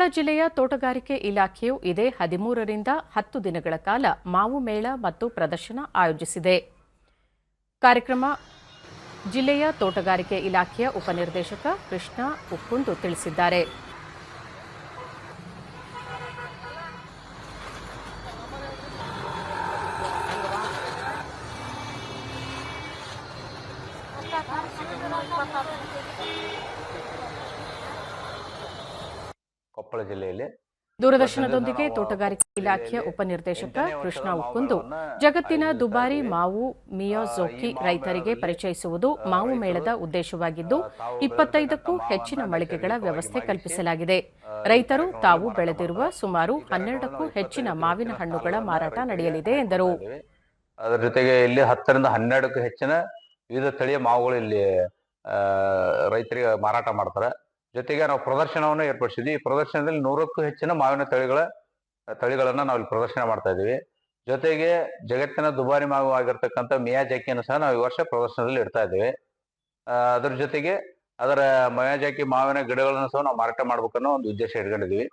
ಕೊಪ್ಪಳ ಜಿಲ್ಲೆಯ ತೋಟಗಾರಿಕೆ ಇಲಾಖೆಯು ಇದೇ ಹದಿಮೂರರಿಂದ ಹತ್ತು ದಿನಗಳ ಕಾಲ ಮಾವು ಮೇಳ ಮತ್ತು ಪ್ರದರ್ಶನ ಆಯೋಜಿಸಿದೆ. ಕಾರ್ಯಕ್ರಮ ಜಿಲ್ಲೆಯ ತೋಟಗಾರಿಕೆ ಇಲಾಖೆಯ ಉಪನಿರ್ದೇಶಕ ಕೃಷ್ಣ ಉಕ್ಕುಂದು ತಿಳಿಸಿದ್ದಾರೆ. ಕೊಪ್ಪಳ ಜಿಲ್ಲೆಯಲ್ಲಿ. ದೂರದರ್ಶನದೊಂದಿಗೆ ತೋಟಗಾರಿಕೆ ಇಲಾಖೆಯ ಉಪನಿರ್ದೇಶಕ ಕೃಷ್ಣ ಉಕ್ಕುಂದು ಜಗತ್ತಿನ ದುಬಾರಿ ಮಾವು ಮಿಯೋಜೋಕಿ ರೈತರಿಗೆ ಪರಿಚಯಿಸುವುದು ಮಾವು ಮೇಳದ ಉದ್ದೇಶವಾಗಿದ್ದು ಇಪ್ಪತ್ತೈದಕ್ಕೂ ಹೆಚ್ಚಿನ ಮಳಿಗೆಗಳ ವ್ಯವಸ್ಥೆ ಕಲ್ಪಿಸಲಾಗಿದೆ. ರೈತರು ತಾವು ಬೆಳೆದಿರುವ ಸುಮಾರು ಹನ್ನೆರಡಕ್ಕೂ ಹೆಚ್ಚಿನ ಮಾವಿನ ಹಣ್ಣುಗಳ ಮಾರಾಟ ನಡೆಯಲಿದೆ ಎಂದರು. ಅದರ ಜೊತೆಗೆ ಇಲ್ಲಿ ಹತ್ತರಿಂದ ಹನ್ನೆರಡಕ್ಕೂ ಹೆಚ್ಚಿನ ವಿವಿಧ ತಳಿಯ ಮಾವುಗಳು ಇಲ್ಲಿ ರೈತರಿಗೆ ಮಾರಾಟ ಮಾಡ್ತಾರೆ. ಜೊತೆಗೆ ನಾವು ಪ್ರದರ್ಶನವನ್ನು ಏರ್ಪಡಿಸಿದ್ವಿ. ಈ ಪ್ರದರ್ಶನದಲ್ಲಿ ನೂರಕ್ಕೂ ಹೆಚ್ಚಿನ ಮಾವಿನ ತಳಿಗಳ, ತಳಿಗಳನ್ನು ನಾವು ಇಲ್ಲಿ ಪ್ರದರ್ಶನ ಮಾಡ್ತಾ ಇದ್ದೀವಿ. ಜೊತೆಗೆ ಜಗತ್ತಿನ ದುಬಾರಿ ಮಾವು ಆಗಿರ್ತಕ್ಕಂಥ ಮಿಯಾಜಾಕಿಯನ್ನು ಸಹ ನಾವು ಈ ವರ್ಷ ಪ್ರದರ್ಶನದಲ್ಲಿ ಇಡ್ತಾ ಇದ್ದೀವಿ. ಅದರ ಜೊತೆಗೆ ಅದರ ಮಯಾಜಾಕಿ ಮಾವಿನ ಗಿಡಗಳನ್ನು ಸಹ ನಾವು ಮಾರಾಟ ಮಾಡ್ಬೇಕನ್ನೋ ಒಂದು ಉದ್ದೇಶ ಇಟ್ಕೊಂಡಿದ್ದೀವಿ.